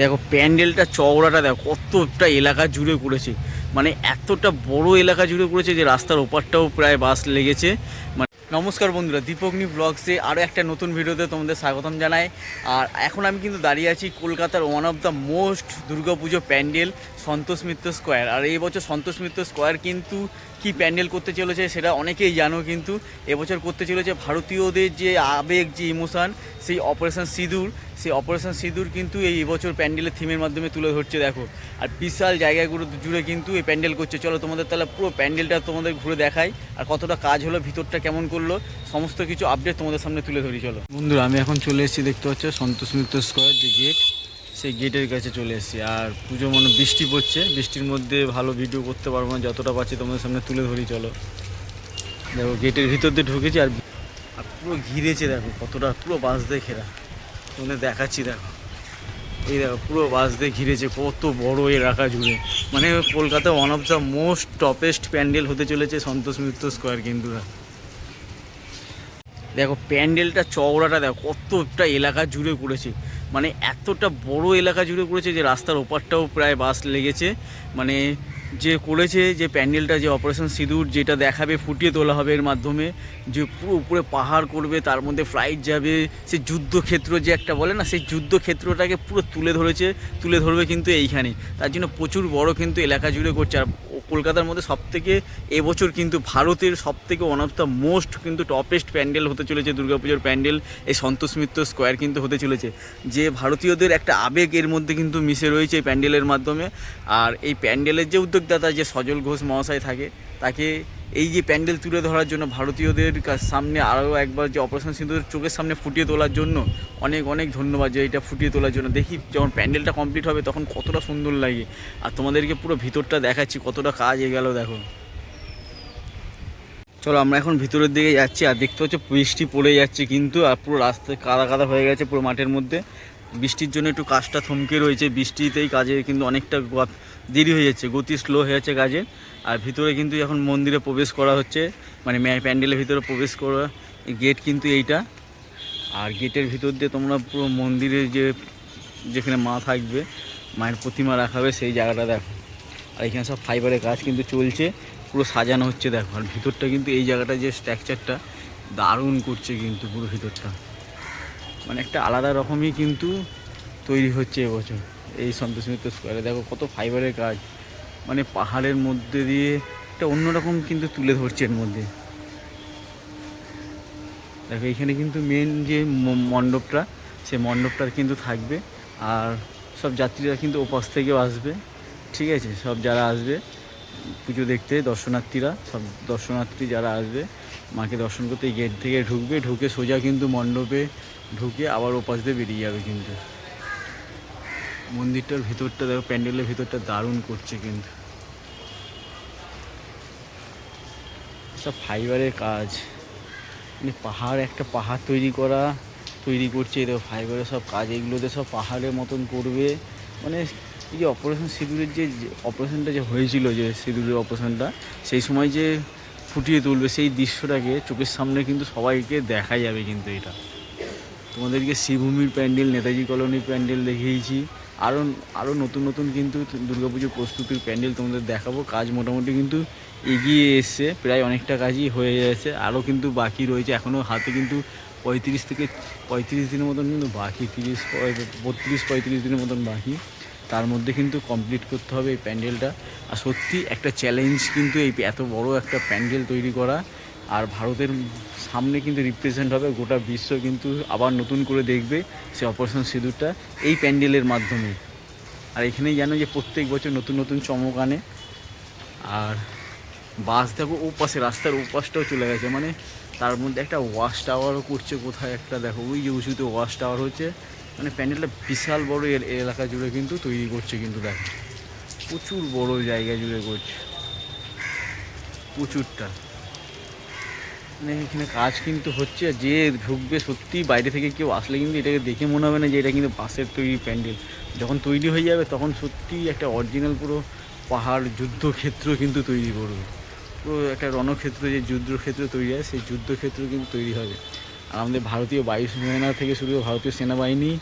দেখো প্যান্ডেলটা, চওড়াটা দেখো, কতটা এলাকা জুড়ে করেছে। মানে এতটা বড় এলাকা জুড়ে করেছে যে রাস্তার ওপারটাও প্রায় বাস লেগেছে। মানে নমস্কার বন্ধুরা দীপগ্নি ব্লগসে আরও একটা নতুন ভিডিওতে তোমাদের স্বাগতম জানাই। আর এখন আমি কিন্তু দাঁড়িয়ে আছি কলকাতার one of the most Durga Puja pandal, Santosh Mitra square. আর এই বছর সন্তোষ মিত্র স্কোয়ার কিন্তু কি প্যান্ডেল করতে চলেছে সেটা অনেকেই জানো কিন্তু, এবছর করতে চলেছে ভারতীয়দের যে আবেগ, যে ইমোশান সেই অপারেশন সিঁদুর। সেই অপারেশন সিঁদুর কিন্তু এই বছর প্যান্ডেলের থিমের মাধ্যমে তুলে ধরছে, দেখো। আর বিশাল জায়গাগুলো জুড়ে কিন্তু এই প্যান্ডেল করছে। চলো তোমাদের তাহলে পুরো প্যান্ডেলটা তোমাদের ঘুরে দেখাই আর কতটা কাজ হলো, ভিতরটা কেমন করল, সমস্ত কিছু আপডেট তোমাদের সামনে তুলে ধরি, চলো। বন্ধুরা, আমি এখন চলে এসেছি, দেখতে পাচ্ছ, সন্তোষ মিত্র স্কোয়ার যে গেট সেই গেটের কাছে চলে এসেছি। আর পুজো মনে বৃষ্টি পড়ছে, বৃষ্টির মধ্যে ভালো ভিডিও করতে পারব না, যতটা পাচ্ছি তোমাদের সামনে তুলে ধরি, চলো। দেখো গেটের ভিতর দিয়ে ঢুকেছি আর পুরো ঘিরেছে, দেখো, কতটা, পুরো বাস দিয়ে ঘেরা। তোমাদের দেখাচ্ছি, দেখো। এই দেখো, পুরো বাস দিয়ে ঘিরেছে, কত বড় এলাকা জুড়ে। মানে Kolkata one of the most toppest pandal হতে চলেছে সন্তোষ মিত্র স্কোয়ার, কিন্তু দেখো, প্যান্ডেলটা, চওড়াটা, দেখো, কতটা এলাকা জুড়ে করেছে। মানে এতটা বড় এলাকা জুড়ে করেছে যে রাস্তার ওপারটাও প্রায় বাস লেগেছে। মানে যে করেছে যে প্যান্ডেলটা, যে অপারেশন সিঁদুর যেটা দেখাবে, ফুটিয়ে তোলা হবে এর মাধ্যমে, যে পুরো উপরে পাহাড় করবে, তার মধ্যে ফ্লাইট যাবে, সে যুদ্ধক্ষেত্র যে একটা বলে না সেই যুদ্ধক্ষেত্রটাকে পুরো তুলে ধরেছে, তুলে ধরবে কিন্তু এইখানে তার জন্য প্রচুর বড় কিন্তু এলাকা জুড়ে করছে। আর কলকাতার মধ্যে সব থেকে এবছর কিন্তু ভারতের সব থেকে ওয়ান অফ দ্য মোস্ট কিন্তু টপেস্ট প্যান্ডেল হতে চলেছে দুর্গাপুজোর প্যান্ডেল এই সন্তোষ মিত্র স্কোয়ার কিন্তু হতে চলেছে। যে ভারতীয়দের একটা আবেগ এর মধ্যে কিন্তু মিশে রয়েছে এই প্যান্ডেলের মাধ্যমে। আর এই প্যান্ডেলের যে উদ্যোগদাতা যে সজল ঘোষ মহাশয় থাকে, তাকে এই যে প্যান্ডেল তুলে ধরার জন্য ভারতীয়দের সামনে আরও একবার যে অপারেশন সিন্ধুর চোখের সামনে ফুটিয়ে তোলার জন্য অনেক অনেক ধন্যবাদ যে এটা ফুটিয়ে তোলার জন্য। দেখি যখন প্যান্ডেলটা কমপ্লিট হবে তখন কতটা সুন্দর লাগে। আর তোমাদেরকে পুরো ভিতরটা দেখাচ্ছি, কতটা কাজ এগেল, দেখো। চলো আমরা এখন ভিতরের দিকে যাচ্ছি, আর দেখতে হচ্ছে বৃষ্টি পড়ে যাচ্ছে কিন্তু, আর পুরো রাস্তায় কাদা কাদা হয়ে গেছে পুরো মাঠের মধ্যে। বৃষ্টির জন্য একটু কাজটা থমকে রয়েছে। বৃষ্টিতেই কাজে কিন্তু অনেকটা দেরি হয়ে যাচ্ছে, গতি স্লো হয়ে যাচ্ছে কাজে। আর ভিতরে কিন্তু এখন মন্দিরে প্রবেশ করা হচ্ছে মানে প্যান্ডেলের ভিতরে প্রবেশ করা গেট কিন্তু এইটা। আর গেটের ভিতর দিয়ে তোমরা পুরো মন্দিরে যে, যেখানে মা থাকবে, মায়ের প্রতিমা রাখা হবে, সেই জায়গাটা দেখো। আর এখানে সব ফাইবারের কাজ কিন্তু চলছে, পুরো সাজানো হচ্ছে দেখো। আর ভিতরটা কিন্তু এই জায়গাটা যে স্ট্রাকচারটা দারুণ করছে কিন্তু পুরো ভিতরটা। মানে একটা আলাদা রকমই কিন্তু তৈরি হচ্ছে এবছর। এই সন্তোষ মিত্র স্কোয়ারে দেখো কত ফাইবারের কাজ। মানে পাহাড়ের মধ্যে দিয়ে একটা অন্যরকম কিন্তু তুলে ধরছে এর মধ্যে। দেখো এখানে কিন্তু মেন যে মণ্ডপটা, সেই মণ্ডপটার কিন্তু থাকবে। আর সব যাত্রীরা কিন্তু ওপাশ থেকেও আসবে। ঠিক আছে? সব যারা আসবে, পুজো দেখতে, দর্শনার্থীরা, সব দর্শনার্থী যারা আসবে, মাকে দর্শন করতে গেট থেকে ঢুকবে। ঢুকে সোজা কিন্তু মণ্ডপে ঢুকে আবার ওপাশ দিয়ে বেরিয়ে যাবে কিন্তু। মন্দিরটার ভিতরটা দেখো, প্যান্ডেলের ভিতরটা দারুণ করছে কিন্তু। সব ফাইবারের কাজ। মানে পাহাড়, একটা পাহাড় তৈরি করা, তৈরি করছে দেখো, ফাইবারের সব কাজ। এগুলোতে সব পাহাড়ের মতন করবে। মানে এই যে অপারেশন সিঁদুরের যে অপারেশনটা যে হয়েছিল, যে সিঁদুরের অপারেশনটা সেই সময় যে ফুটিয়ে তুলবে, সেই দৃশ্যটাকে চোখের সামনে কিন্তু সবাইকে দেখা যাবে কিন্তু এটা। তোমাদেরকে শ্রীভূমির প্যান্ডেল, নেতাজি কলোনির প্যান্ডেল দেখিয়েছি। আরও আরও নতুন নতুন কিন্তু দুর্গাপুজোর প্রস্তুতির প্যান্ডেল তোমাদের দেখাবো। কাজ মোটামুটি কিন্তু এগিয়ে এসছে, প্রায় অনেকটা কাজই হয়ে গেছে। আরও কিন্তু বাকি রয়েছে এখনও হাতে কিন্তু পঁয়ত্রিশ থেকে, পঁয়ত্রিশ দিনের মতন কিন্তু বাকি, তিরিশ, বত্রিশ, পঁয়ত্রিশ দিনের মতন বাকি। তার মধ্যে কিন্তু কমপ্লিট করতে হবে এই প্যান্ডেলটা। আর সত্যি একটা চ্যালেঞ্জ কিন্তু এই এত বড় একটা প্যান্ডেল তৈরি করা। আর ভারতের সামনে কিন্তু রিপ্রেজেন্ট হবে, গোটা বিশ্ব কিন্তু আবার নতুন করে দেখবে সে অপারেশন সিঁদুরটা এই প্যান্ডেলের মাধ্যমে। আর এখানেই জানো যে প্রত্যেক বছর নতুন নতুন চমক আনে। আর বাস দেখো, ও পাশে রাস্তার ওপাশটাও চলে গেছে। মানে তার মধ্যে একটা ওয়াশ টাওয়ারও করছে কোথায় একটা দেখো, ওই যে উঁচুতে ওয়াশ টাওয়ার হচ্ছে। মানে প্যান্ডেলটা বিশাল বড় এলাকা জুড়ে কিন্তু তৈরি করছে কিন্তু দেখো। প্রচুর বড় জায়গা জুড়ে করছে। প্রচুরটা। এখানে কাজ কিন্তু হচ্ছে যে ঢুকবে সত্যি বাইরে থেকে কেউ আসলে কিন্তু এটাকে দেখে মনে হবে না যে এটা কিন্তু বাঁশের তৈরি প্যান্ডেল। যখন তৈরি হয়ে যাবে তখন সত্যি একটা অরিজিনাল পুরো পাহাড় যুদ্ধক্ষেত্র কিন্তু তৈরি করবে। পুরো একটা রণক্ষেত্র, যে যুদ্ধক্ষেত্র তৈরি হয়, সেই যুদ্ধক্ষেত্র কিন্তু তৈরি হবে। আর আমাদের ভারতীয় বায়ুসেনা থেকে শুরু ভারতীয় সেনাবাহিনী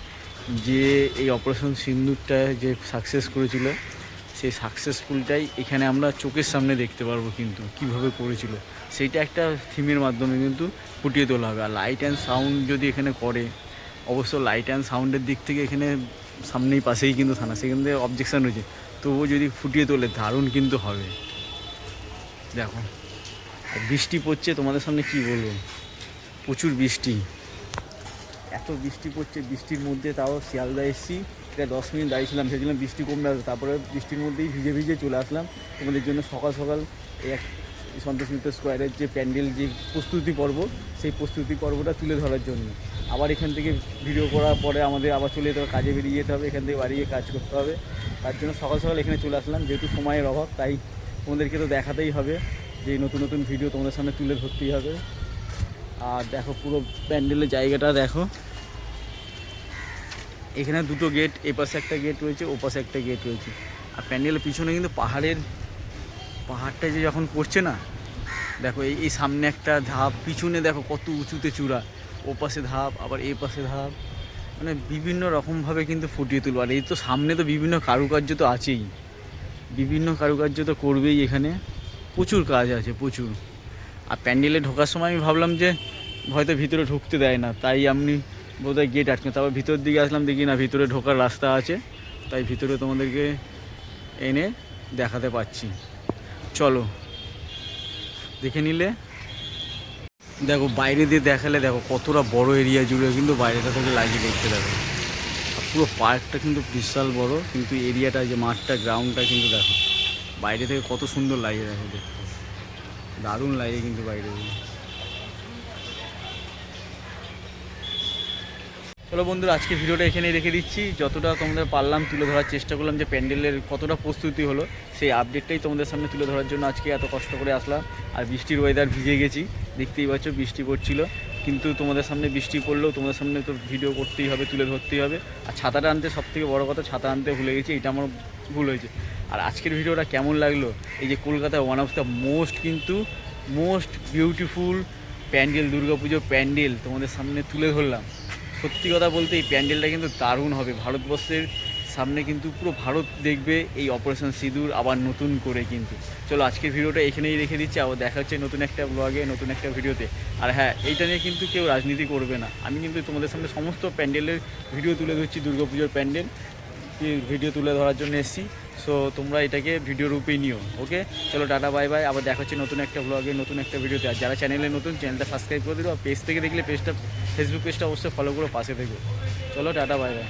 যে এই অপারেশন সিন্দুরটা যে সাকসেস করেছিল সেই সাকসেসফুলটাই এখানে আমরা চোখের সামনে দেখতে পারব কিন্তু, কীভাবে করেছিল। সেইটা একটা থিমের মাধ্যমে কিন্তু ফুটিয়ে তোলা হবে। আর লাইট অ্যান্ড সাউন্ড যদি এখানে করে, অবশ্য লাইট অ্যান্ড সাউন্ডের দিক থেকে এখানে সামনেই পাশেই কিন্তু থানা, সেখান থেকে অবজেকশান রয়েছে। তবুও যদি ফুটিয়ে তোলে, দারুণ কিন্তু হবে। দেখো আর বৃষ্টি পড়ছে, তোমাদের সামনে কি বলব? প্রচুর বৃষ্টি। এত বৃষ্টি পড়ছে, বৃষ্টির মধ্যে তাও শিয়ালদা এসেছি। এটা দশ মিনিট দাঁড়িয়েছিলাম, ভেবেছিলাম বৃষ্টি কমবে আসবে তারপরে বৃষ্টির মধ্যেই ভিজে ভিজে চলে আসলাম। তোমাদের জন্য সকাল সকাল এক সন্তোষ মিত্র স্কোয়ারের যে প্যান্ডেল, যে প্রস্তুতি পর্ব, সেই প্রস্তুতি পর্বটা তুলে ধরার জন্য। আবার এখান থেকে ভিডিও করার পরে আমাদের আবার চলে যেতে হবে, কাজে বেরিয়ে যেতে হবে, এখান থেকে বাড়ি গিয়ে কাজ করতে হবে। তার জন্য সকাল সকাল এখানে চলে আসলাম, যেহেতু সময়ের অভাব, তাই তোমাদেরকে তো দেখাতেই হবে যে নতুন নতুন ভিডিও তোমাদের সামনে তুলে ধরতেই হবে। আর দেখো পুরো প্যান্ডেলের জায়গাটা দেখো। এখানে দুটো গেট এ পাশে একটা গেট রয়েছে, ও পাশে একটা গেট রয়েছে। আর প্যান্ডেলের পিছনে কিন্তু পাহাড়ের, পাহাড়টা যে যখন পড়ছে না, দেখো এই এই সামনে একটা ধাপ, পিছনে দেখো কত উঁচুতে চূড়া। ও পাশে ধাপ, আবার এ পাশে ধাপ। মানে বিভিন্ন রকমভাবে কিন্তু ফুটিয়ে তুলবো। আর এই তো সামনে তো বিভিন্ন কারুকার্য তো আছেই। বিভিন্ন কারুকার্য তো করবেই এখানে। প্রচুর কাজ আছে, প্রচুর। আর প্যান্ডেলে ঢোকার সময় আমি ভাবলাম যে, হয়তো ভিতরে ঢুকতে দেয় না। তাই আমি বোধহয় গেট আটকে তারপর ভিতর দিকে আসলাম, দেখি না, ভিতরে ঢোকার রাস্তা আছে। তাই ভিতরে তোমাদেরকে এনে দেখাতে পাচ্ছি। চলো, দেখে নিলে। দেখো, বাইরে দিয়ে দেখালে দেখো, কতটা বড় এরিয়া জুড়ে কিন্তু বাইরেটা থেকে লাগিয়ে দেখতে দেখো পুরো পার্কটা কিন্তু বিশাল বড়, কিন্তু এরিয়াটা যে মাঠটা গ্রাউন্ডটা কিন্তু দেখো। বাইরে থেকে কত সুন্দর লাগে দেখো দেখতে। দারুণ লাগে কিন্তু বাইরে চলো বন্ধুরা, আজকে ভিডিওটা এখানেই রেখে দিচ্ছি। যতটা তোমাদের পারলাম তুলে ধরার চেষ্টা করলাম যে প্যান্ডেলের কতটা প্রস্তুতি হলো, সেই আপডেটটাই তোমাদের সামনে তুলে ধরার জন্য আজকে এত কষ্ট করে আসলাম। আর বৃষ্টির ওয়েদার ভিজে গেছি, দেখতেই পাচ্ছ বৃষ্টি পড়ছিল। কিন্তু তোমাদের সামনে বৃষ্টি পড়লেও তোমাদের সামনে তো ভিডিও করতেই হবে, তুলে ধরতেই হবে। আর ছাতাটা আনতে সব থেকে বড়ো কথা, ছাতা আনতে ভুলে গেছি, এটা আমার ভুল হয়েছে। আর আজকের ভিডিওটা কেমন লাগল? এই যে কলকাতায় ওয়ান অফ দ্য মোস্ট কিন্তু মোস্ট বিউটিফুল প্যান্ডেল, দুর্গাপুজোর প্যান্ডেল তোমাদের সামনে তুলে ধরলাম। সত্যি কথা বলতে এই প্যান্ডেলটা কিন্তু দারুণ হবে। ভারতবর্ষের সামনে কিন্তু পুরো ভারত দেখবে এই অপারেশন সিঁদুর আবার নতুন করে কিন্তু। চলো আজকের ভিডিওটা এখানেই রেখে দিচ্ছি। আবার দেখা হচ্ছে নতুন একটা ব্লগে নতুন একটা ভিডিওতে। আর হ্যাঁ এইটা নিয়ে কিন্তু কেউ রাজনীতি করবে না। আমি কিন্তু তোমাদের সামনে সমস্ত প্যান্ডেলের ভিডিও তুলে ধরছি, দুর্গাপুজোর প্যান্ডেল। ভিডিও তুলে ধরার জন্য এসেছি। সো তোমরা এটাকে ভিডিও রূপেই নিও ওকে চলো টাটা বাই বাই আবার দেখা হচ্ছে নতুন একটা ব্লগে নতুন একটা ভিডিওতে। আর যারা চ্যানেলে নতুন চ্যানেলটা সাবস্ক্রাইব করে দিও আর পেজ থেকে দেখলে পেজটা ফেসবুক পেজটা অবশ্যই ফলো করে পাশে থেকো। চলো টাটা বাই বাই